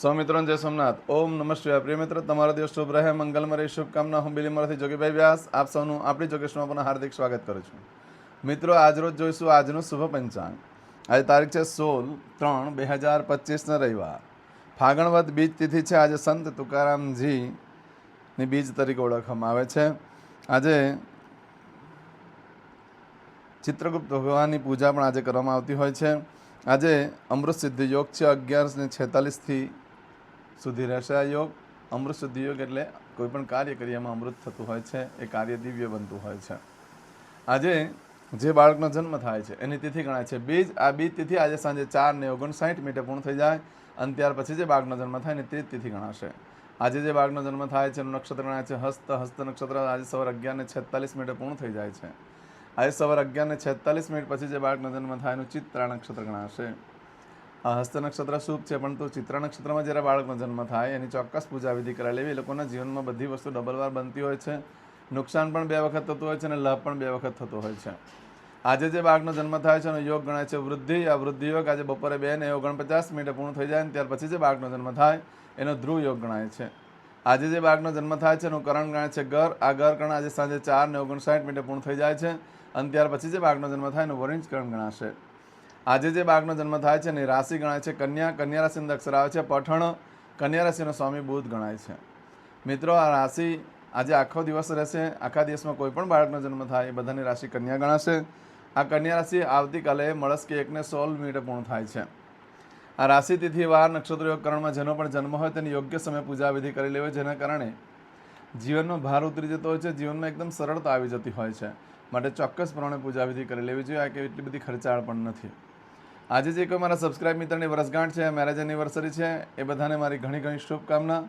સૌ મિત્રોને જય સોમનાથ. ઓમ નમઃ શિવાય. પ્રિય મિત્ર, તમારો દિવસ શુભ રહે. મંગલમાં રહી. શુભકામના. હું બિલીમરાથી જોગીભાઈ વ્યાસ. આપ સૌનું આપણી જોગેશમાં પણ હાર્દિક સ્વાગત કરું છું. મિત્રો આજરોજ જોઈશું આજનું શુભ પંચાંગ. આજે તારીખ છે સોળ ત્રણ બે હજાર પચીસના રવિવાર. ફાગણવદ બીજ તિથિ છે. આજે સંત તુકારામજીની બીજ તરીકે ઓળખવામાં આવે છે. આજે ચિત્રગુપ્ત ભગવાનની પૂજા પણ આજે કરવામાં આવતી હોય છે. આજે અમૃત સિદ્ધિ યોગ છે. અગિયાર ને છેતાલીસથી સુધી રહેશે આ યોગ, અમૃત સિદ્ધિ યોગ એટલે કોઈ પણ કાર્ય કરીએ અમૃત થતું હોય છે, એ કાર્ય દિવ્ય બનતું હોય છે. આજે જે બાળકનો જન્મ થાય છે, એની તિથિ ગણાય છે. બીજ, આ બીજ તિથિ આજે સાંજે ચાર ને ઓગણસાઠ મિનિટે પૂર્ણ થઈ જાય અને ત્યાર પછી જે બાળકનો જન્મ થાય ને ત્રીજ તિથિ ગણાશે. આજે જે બાળકનો જન્મ થાય છે, એનું નક્ષત્ર ગણાય છે. હસ્ત હસ્ત નક્ષત્ર આજે સવારે અગિયાર ને છેતાલીસ મિનિટે પૂર્ણ થઈ જાય છે. આજે સવારે અગિયાર ને છેતાલીસ મિનિટ પછી જે બાળકનો જન્મ થાય એનું ચિત્રા નક્ષત્ર ગણાશે. હસ્ત નક્ષત્ર શુભ છે પરંતુ ચિત્ર નક્ષત્રમાં જ્યારે બાળકનો જન્મ થાય, એની ચોક્કસ પૂજા વિધિ કરાય લેવી. એ લોકોના જીવનમાં બધી વસ્તુ ડબલ વાર બનતી હોય છે. નુકસાન પણ બે વખત થતું હોય છે અને લાભ પણ બે વખત થતો હોય છે. આજે જે બાળકનો જન્મ થાય છે, એનો યોગ ગણાય છે વૃદ્ધિ. આ વૃદ્ધિ યોગ આજે બપોરે બે ને ઓગણપચાસ મિનિટે પૂર્ણ થઈ જાય ને ત્યાર પછી જે બાળકનો જન્મ થાય, એનો ધ્રુવ યોગ ગણાય છે. આજે જે બાળકનો જન્મ થાય છે, એનું કરણ ગણાય છે ગર આ ગર કરણ આજે સાંજે ચાર ને ઓગણસાઠ મિનિટે પૂર્ણ થઈ જાય છે અને ત્યાર પછી જે બાળકનો જન્મ થાય, એનું વરિંચ કરણ ગણાશે. આજે જે બાળકનો જન્મ થાય છે એની રાશિ ગણાય છે. કન્યા કન્યા રાશિની અક્ષર આવે છે. પઠણ, કન્યા રાશિનો સ્વામી બુધ ગણાય છે. મિત્રો, આ રાશિ આજે આખો દિવસ રહેશે. આખા દિવસમાં કોઈ પણ બાળકનો જન્મ થાય, એ બધાની રાશિ કન્યા ગણાશે. આ કન્યા રાશિ આવતીકાલે મળસ્કે એકને સોળ મિનિટે પૂર્ણ થાય છે. આ રાશિ તિથિ વાર નક્ષત્ર યોગકરણમાં જેનો પણ જન્મ હોય તેની યોગ્ય સમયે પૂજા વિધિ કરી લેવી જેના કારણે જીવનનો ભાર ઉતરી જતો હોય છે. જીવનમાં એકદમ સરળતા આવી જતી હોય છે. માટે ચોક્કસ પ્રમાણે પૂજા વિધિ કરી લેવી જોઈએ. આ કે એટલી બધી ખર્ચાળ પણ નથી. આજે જે કોઈ મારા સબસ્ક્રાઇબ મિત્રની વર્ષગાંઠ છે મેરેજ એનિવર્સરી છે, એ બધાને મારી ઘણી ઘણી શુભકામના.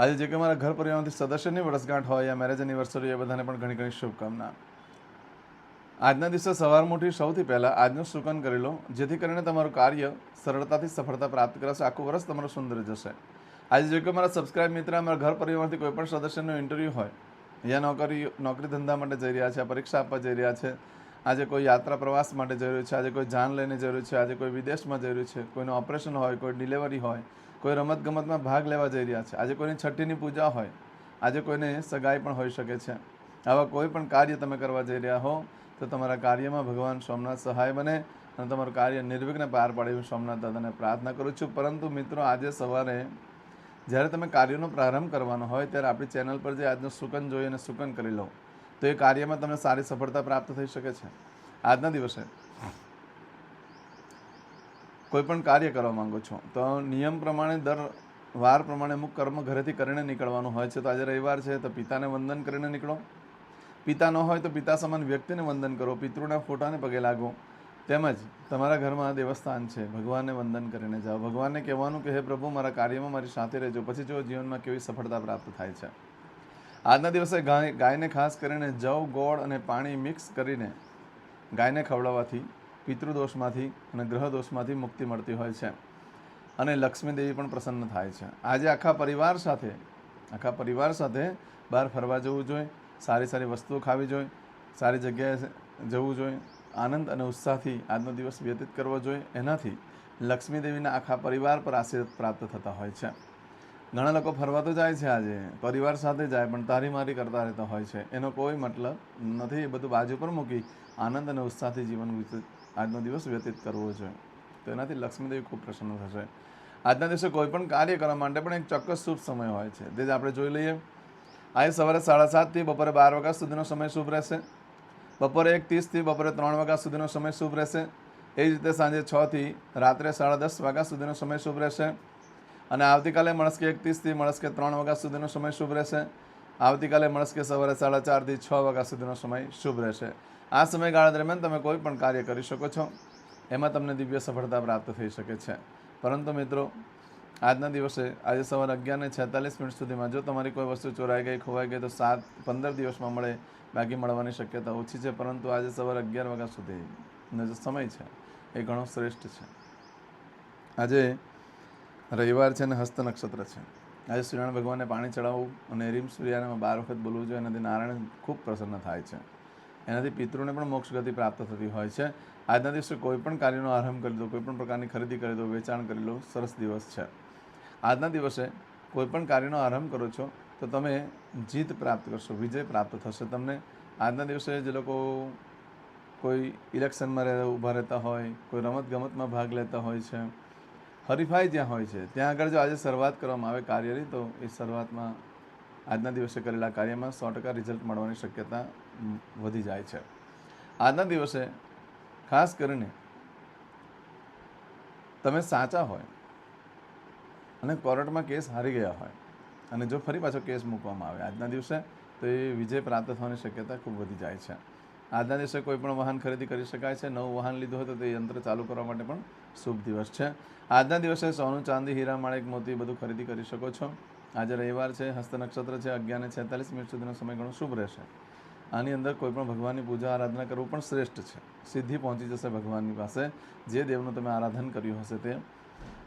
આજે જે કોઈ મારા ઘર પરિવારમાંથી સદસ્યની વર્ષગાંઠ હોય, યા મેરેજ એનિવર્સરી એ બધાને પણ ઘણી ઘણી શુભકામના. આજના દિવસે સવાર મોટી સૌથી પહેલાં આજનું સુકન કરી લો, જેથી કરીને તમારું કાર્ય સરળતાથી સફળતા પ્રાપ્ત કરશે, આખું વર્ષ તમારું સુંદર જશે. આજે જે કોઈ મારા સબસ્ક્રાઇબ મિત્ર મારા ઘર પરિવારમાંથી કોઈ પણ સદસ્યનો ઇન્ટરવ્યૂ હોય યા નોકરી નોકરી ધંધા માટે જઈ રહ્યા છે, પરીક્ષા આપવા જઈ રહ્યા છે. આજે કોઈ યાત્રા પ્રવાસ માટે જઈ રહ્યું છે, આજે કોઈ જાન લઈને જઈ રહ્યું છે, આજે કોઈ વિદેશમાં જઈ રહ્યું છે, કોઈનું ઓપરેશન હોય, કોઈ ડિલિવરી હોય, કોઈ રમતગમતમાં ભાગ લેવા જઈ રહ્યા છે, આજે કોઈની છઠ્ઠીની પૂજા હોય, આજે કોઈને સગાઈ પણ હોઈ શકે છે. આવા કોઈ પણ કાર્ય તમે કરવા જઈ રહ્યા હો, તો તમારા કાર્યમાં ભગવાન સોમનાથ સહાય બને અને તમારું કાર્ય નિર્વિઘ્ને પાર પાડે હું સોમનાથ દાદાને પ્રાર્થના કરું છું. પરંતુ મિત્રો, આજે સવારે જ્યારે તમે કાર્યનો પ્રારંભ કરવાનો હોય ત્યારે આપણી ચેનલ પર જે આજનું સુકન જોઈ અને સુકન કરી લો, તો એ કાર્યમાં તમને સારી સફળતા પ્રાપ્ત થઈ શકે છે. આજના દિવસે કોઈ પણ કાર્ય કરવા માંગો છો, તો નિયમ પ્રમાણે દર વાર પ્રમાણે અમુક કર્મ ઘરેથી કરીને નીકળવાનું હોય છે. તો આજે રવિવાર છે, તો પિતાને વંદન કરીને નીકળો. પિતા ન હોય તો પિતા સમાન વ્યક્તિને વંદન કરો. પિતૃના ફોટાને પગે લાગો. તેમજ તમારા ઘરમાં દેવસ્થાન છે, ભગવાનને વંદન કરીને જાઓ. ભગવાનને કહેવાનું કે, હે પ્રભુ, મારા કાર્યમાં મારી સાથે રહેજો. પછી જો જીવનમાં કેવી સફળતા પ્રાપ્ત થાય છે. આજના દિવસે ગાય, ગાયને ખાસ કરીને જવ, ગોળ અને પાણી મિક્સ કરીને ગાયને ખવડાવવાથી પિતૃદોષમાંથી અને ગ્રહદોષમાંથી મુક્તિ મળતી હોય છે અને લક્ષ્મીદેવી પણ પ્રસન્ન થાય છે. આજે આખા પરિવાર સાથે, આખા પરિવાર સાથે બહાર ફરવા જવું જોઈએ, સારી સારી વસ્તુઓ ખાવી જોઈએ, સારી જગ્યાએ જવું જોઈએ આનંદ અને ઉત્સાહથી આજનો દિવસ વ્યતીત કરવો જોઈએ. એનાથી લક્ષ્મીદેવીના આખા પરિવાર પર આશીર્વાદ પ્રાપ્ત થતા હોય છે. ઘણા લોકો ફરવા તો જાય છે આજે. પરિવાર સાથે જાય પણ તારી મારી કરતા રહેતા હોય છે. એનો કોઈ મતલબ નથી. એ બધું બાજુ પર મૂકી આનંદ અને ઉત્સાહથી જીવન આજનો દિવસ વ્યતીત કરવો જોઈએ. તો એનાથી લક્ષ્મીદેવી ખૂબ પ્રસન્ન થશે. આજના દિવસે કોઈ પણ કાર્ય કરવા માટે પણ એક ચોક્કસ શુભ સમય હોય છે. તે જ આપણે જોઈ લઈએ. આજે સવારે સાડા સાતથી બપોરે બાર વાગ્યા સુધીનો સમય શુભ રહેશે. બપોરે એક ત્રીસથી બપોરે ત્રણ વાગ્યા સુધીનો સમય શુભ રહેશે. એ જ રીતે સાંજે છથી રાત્રે સાડા દસ વાગ્યા સુધીનો સમય શુભ રહેશે. અને આવતીકાલે મળસ્કે એકત્રીસથી મળસ્કે ત્રણ વાગ્યા સુધીનો સમય શુભ રહેશે. આવતીકાલે મળસ્કે સવારે સાડા ચારથી છ વાગ્યા સુધીનો સમય શુભ રહેશે. આ સમયગાળા દરમિયાન તમે કોઈ પણ કાર્ય કરી શકો છો. એમાં તમને દિવ્ય સફળતા પ્રાપ્ત થઈ શકે છે. પરંતુ મિત્રો આજના દિવસે, આજે સવારે અગિયાર ને છેતાલીસ મિનિટ સુધીમાં જો તમારી કોઈ વસ્તુ ચોરાઈ ગઈ, ખોવાઈ ગઈ, તો સાત, પંદર દિવસમાં મળે, બાકી મળવાની શક્યતા ઓછી છે, પરંતુ આજે સવારે અગિયાર વાગ્યા સુધીનો જે સમય છે, એ ઘણો શ્રેષ્ઠ છે. આજે રવિવાર છે અને હસ્ત નક્ષત્ર છે. આજે સૂર્યનારાયણ ભગવાનને પાણી ચડાવવું અને રીમ સૂર્યાને બાર વખત બોલવું જોઈએ, એનાથી નારાયણ ખૂબ પ્રસન્ન થાય છે. એનાથી પિતૃને પણ મોક્ષ ગતિ પ્રાપ્ત થતી હોય છે. આજના દિવસે કોઈ પણ કાર્યનો આરંભ કરી દો, કોઈ પણ પ્રકારની ખરીદી કરી દો, વેચાણ કરી લો, સરસ દિવસ છે. આજના દિવસે કોઈ પણ કાર્યનો આરંભ કરો છો, તો તમે જીત પ્રાપ્ત કરશો, વિજય પ્રાપ્ત થશે તમને. આજના દિવસે જે લોકો કોઈ ઇલેક્શનમાં રહે, ઊભા રહેતા હોય, કોઈ રમતગમતમાં ભાગ લેતા હોય છે, હરીફાઈ જ્યાં હોય છે, ત્યાં આગળ જો આજે શરૂઆત કરવામાં આવે કાર્યની, તો એ શરૂઆતમાં આજના દિવસે કરેલા કાર્યમાં સો ટકા રિઝલ્ટ મળવાની શક્યતા વધી જાય છે. આજના દિવસે ખાસ કરીને તમે સાચા હોય અને કોર્ટમાં કેસ હારી ગયા હોય અને જો ફરી પાછો કેસ મૂકવામાં આવે. આજના દિવસે તો એ વિજય પ્રાપ્ત થવાની શક્યતા ખૂબ વધી જાય છે. આજના દિવસે કોઈ પણ વાહન ખરીદી કરી શકાય છે. નવું વાહન લીધું હોય તો તે યંત્ર ચાલુ કરવા માટે પણ શુભ દિવસ છે. આજના દિવસે સોનું, ચાંદી, હીરા, માણેક, મોતી બધું ખરીદી કરી શકો છો. આજે રવિવાર છે, હસ્ત નક્ષત્ર છે અગિયાર ને છેતાલીસ મિનિટ સુધીનો સમય ઘણો શુભ રહેશે. આની અંદર કોઈપણ ભગવાનની પૂજા, આરાધના કરવું પણ શ્રેષ્ઠ છે. સિદ્ધિ પહોંચી જશે ભગવાનની પાસે. જે દેવનું તમે આરાધન કર્યું હશે તે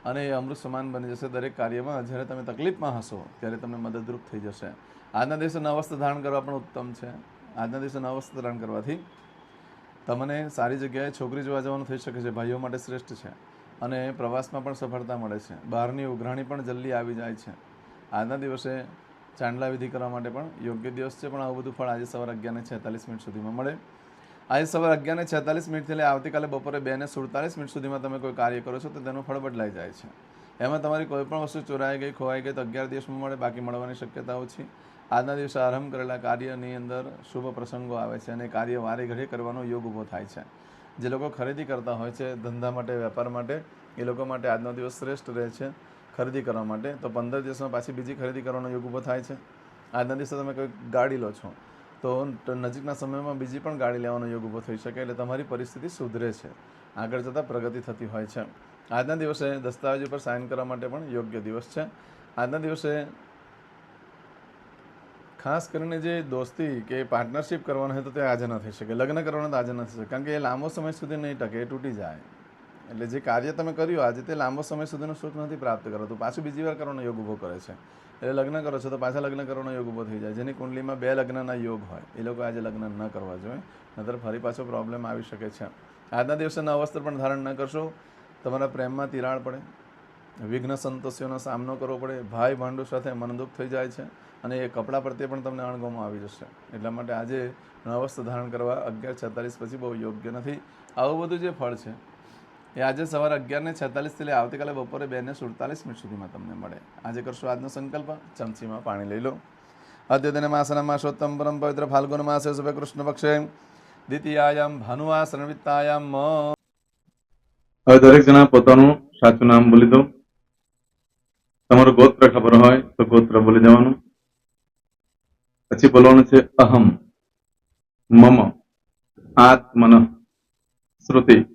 અને એ અમૃત સમાન બની જશે દરેક કાર્યમાં. જ્યારે તમે તકલીફમાં હશો, ત્યારે તમને મદદરૂપ થઈ જશે. આજના દિવસે નવસ્ત્ર ધારણ કરવા પણ ઉત્તમ છે. આજના દિવસે નવસ્ત્ર ધારણ કરવાથી તમને સારી જગ્યાએ છોકરી જોવા જવાનું થઈ શકે છે. ભાઈઓ માટે શ્રેષ્ઠ છે. અને પ્રવાસમાં પણ સફળતા મળે છે. બહારની ઉઘરાણી પણ જલ્દી આવી જાય છે. આજના દિવસે ચાંદલા વિધિ કરવા માટે પણ યોગ્ય દિવસ છે. પણ આવું બધું ફળ આજે સવારે અગિયાર ને છેતાલીસ મિનિટ સુધીમાં મળે. આજે સવારે અગિયાર ને છેતાલીસ મિનિટથી લઈ આવતીકાલે બપોરે બે ને સુડતાલીસ મિનિટ સુધીમાં તમે કોઈ કાર્ય કરો છો તો તેનું ફળ બદલાઈ જાય છે. એમાં તમારી કોઈ પણ વસ્તુ ચોરાઈ ગઈ, ખોવાઈ ગઈ તો અગિયાર દિવસમાં મળે, બાકી મળવાની શક્યતા ઓછી આજના દિવસે આરંભ કરેલા કાર્યની અંદર શુભ પ્રસંગો આવે છે અને કાર્ય વારે ઘડી કરવાનો યોગ ઊભો થાય છે. જે લોકો ખરીદી કરતા હોય છે ધંધા માટે, વેપાર માટે, એ લોકો માટે આજનો દિવસ શ્રેષ્ઠ રહે છે ખરીદી કરવા માટે. તો પંદર દિવસમાં પાછી બીજી ખરીદી કરવાનો યોગ ઊભો થાય છે. આજના દિવસે તમે કોઈ ગાડી લો છો તો નજીકના સમયમાં બીજી પણ ગાડી લેવાનો યોગ ઊભો થઈ શકે એટલે તમારી પરિસ્થિતિ સુધરે છે. આગળ જતાં પ્રગતિ થતી હોય છે. આજના દિવસે દસ્તાવેજ ઉપર સાઇન કરવા માટે પણ યોગ્ય દિવસ છે. આજના દિવસે ખાસ કરીને જે દોસ્તી કે પાર્ટનરશિપ કરવાનું હોય તો તે આજે ન થઈ શકે. લગ્ન કરવાનો તો આજે ન થઈ શકે. કારણ કે એ લાંબો સમય સુધી નહીં ટકે, એ તૂટી જાય. એટલે જે કાર્ય તમે કર્યું, આજે તે લાંબો સમય સુધીનું સુખ નથી પ્રાપ્ત કરો. તો પાછું બીજી વાર કરવાનો યોગ ઊભો કરે છે. એટલે લગ્ન કરો છો તો પાછા લગ્ન કરવાનો યોગ ઊભો થઈ જાય. જેની કુંડલીમાં બે લગ્નના યોગ હોય, એ લોકો આજે લગ્ન ન કરવા જોઈએ. નતર ફરી પાછો પ્રોબ્લેમ આવી શકે છે. આજના દિવસે નવા વસ્ત્ર પણ ધારણ ન કરશો. તમારા પ્રેમમાં તિરાડ પડે. વિઘ્ન સંતોષીઓનો સામનો કરવો પડે. ભાઈ ભાંડુ સાથે મનદુખ થઈ જાય છે અને એ કપડાં પ્રત્યે પણ તમને અણગમો આવી જશે. એટલા માટે આજે નવસ્ત્ર ધારણ કરવા અગિયાર છેતાલીસ પછી બહુ યોગ્ય નથી. આવું બધું જે ફળ છે એ આજે સવારે અગિયાર ને છેતાલીસથી લઈ આવતીકાલે બપોરે બે ને સુડતાલીસ મિનિટ સુધીમાં તમને મળે. આજે કરશો આજનો સંકલ્પ. ચમચીમાં પાણી લઈ લો. અદ્યતન માસના માસોત્તમ પરમ પવિત્ર ફાલ્ગુન માસે શુભ કૃષ્ણ પક્ષે. દ્વિતીયાયામ ભાનુવા સંવિત્તાયામ હવે દરેક જણા પોતાનું સાચું નામ બોલી દો. તમારું ગોત્ર ખબર હોય તો ગોત્ર બોલી દેવાનું. પછી બોલવાનું છે અહમ, મમ, આત્મન, શ્રુતિ.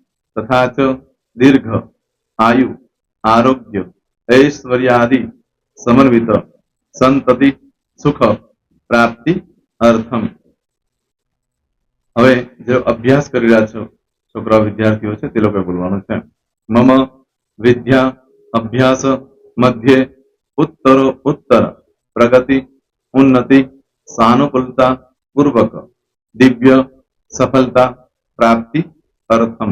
તથા ચ દીર્ઘ આયુ આરોગ્ય ઐશ્વર્યાદિ સમન્વિત સંતતિ સુખ પ્રાપ્તિ અર્થમ હવે જે અભ્યાસ કરી રહ્યા છો છોકરાઓ વિદ્યાર્થીઓ છે, તે લોકોએ બોલવાનું છે. મમ વિદ્યા અભ્યાસ મધ્યે ઉત્તરો ઉત્તર, પ્રગતિ, ઉન્નતિ સાનુકૂલતા પૂર્વક, દિવ્ય, સફળતા, પ્રાપ્તિ, અર્થમ.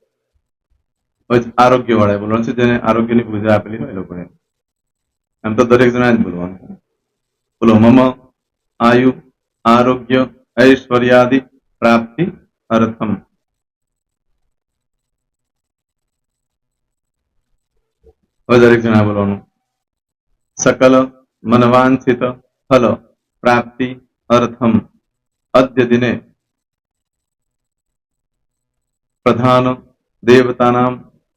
આરોગ્ય વાળા બોલવાનું છે જેને આરોગ્યની પૂજા આપેલી હોય એ લોકોએ એમ તો દરેક જણા જ બોલવાનું છે બોલો મમ આયુ આરોગ્ય ઐશ્વર્યાદિ પ્રાપ્તિ અર્થમ હવે દરેક જણા બોલવાનું સકલ મનવાંછિત ફલ પ્રાપ્તિ અર્થમ અદ્ય દિને પ્રધાન દેવતાનામ